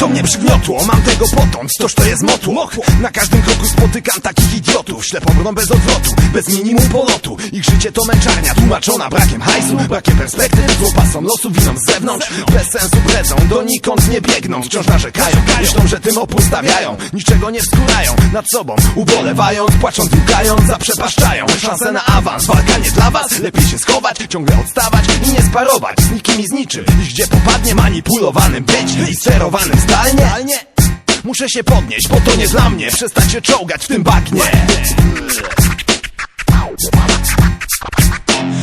To mnie przygniotło, mam tego potąd, toż to jest motło. Na każdym kroku spotykam takich idiotów. Ślepobrą bez odwrotu, bez minimum polotu. Ich życie to męczarnia, tłumaczona brakiem hajsu Brakiem perspektyw, złą pasą losu winą z zewnątrz Bez sensu bredzą, donikąd nie biegną. Wciąż narzekają, myślą, że tym opór stawiają Niczego nie wskórają, nad sobą ubolewając Płacząc, łukając, zaprzepaszczają. Szanse na awans, walka nie dla was. Lepiej się schować, ciągle odstawać i nie sparować. Z nikim i z niczym, i gdzie popadnie manipulowanym być I sterowanym zdalnie Muszę się podnieść, bo to nie dla mnie. Przestań się czołgać w tym bagnie.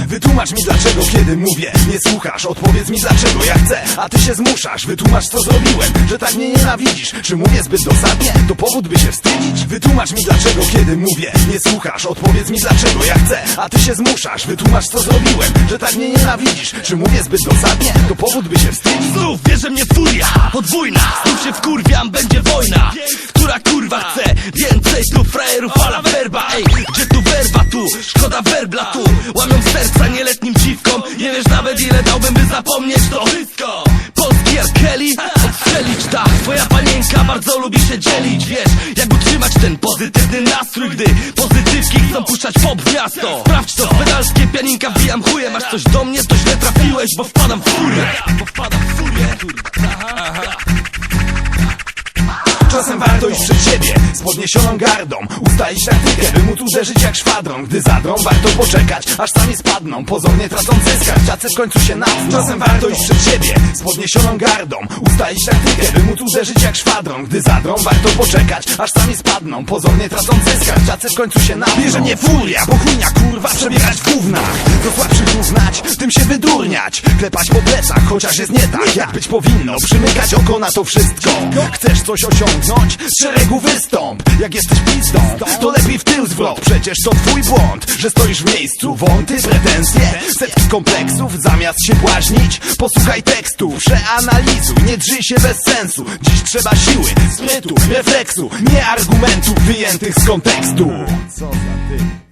Wytłumacz mi dlaczego, kiedy mówię Nie słuchasz, odpowiedz mi dlaczego ja chcę A ty się zmuszasz, wytłumacz co zrobiłem Że tak mnie nienawidzisz, czy mówię zbyt dosadnie? To powód by się wstydzić? Wytłumacz mi dlaczego, kiedy mówię Nie słuchasz, odpowiedz mi dlaczego ja chcę A ty się zmuszasz, wytłumacz co zrobiłem Że tak mnie nienawidzisz, czy mówię zbyt dosadnie? To powód by się wstydzić. Znów bierze mnie furia podwójna. Znów się wkurwiam, będzie wojna. Która kurwa chce więcej tu frajerów fala werba Ej, gdzie tu werba tu? Szkoda werbla tu. Łamią serca nieletnim dziwkom. Nie wiesz nawet ile dałbym by zapomnieć to wszystko. Polski R. Kelly Odstrzelić tak. Twoja panienka bardzo lubi się dzielić Wiesz, jak utrzymać ten pozytywny nastrój Gdy pozytywki chcą puszczać pop w miasto Sprawdź to, pedalskie pianinka wbijam chujem Masz coś do mnie, to źle trafiłeś, Bo wpadam w furię podniesioną gardą Ustalić taktykę, by móc uderzyć jak szwadron. Gdy zadrą, warto poczekać, aż sami spadną. Pozornie tracąc zyskać, tacy w końcu się natkną Czasem warto iść przed siebie z podniesioną gardą Ustalić taktykę, by móc uderzyć jak szwadron. Gdy zadrą, warto poczekać, aż sami spadną. Pozornie tracąc zyskać, tacy w końcu się natkną Bierze mnie furia, bo chujnia kurwa przebiegać w gównach Do słabszych uznać, tym się wydurniać. Klepać po plecach, chociaż jest nie tak jak być powinno. Przymykać oko na to wszystko. Chcesz coś osiągnąć? Z szeregu wystąp. Jak jesteś pizdą, to lepiej w tył zwrot. Przecież to twój błąd, że stoisz w miejscu. Wąty, pretensje, setki kompleksów. Zamiast się błaźnić, posłuchaj tekstu. Przeanalizuj, nie drzyj się bez sensu. Dziś trzeba siły, sprytu, refleksu Nie argumentów wyjętych z kontekstu. Co za ty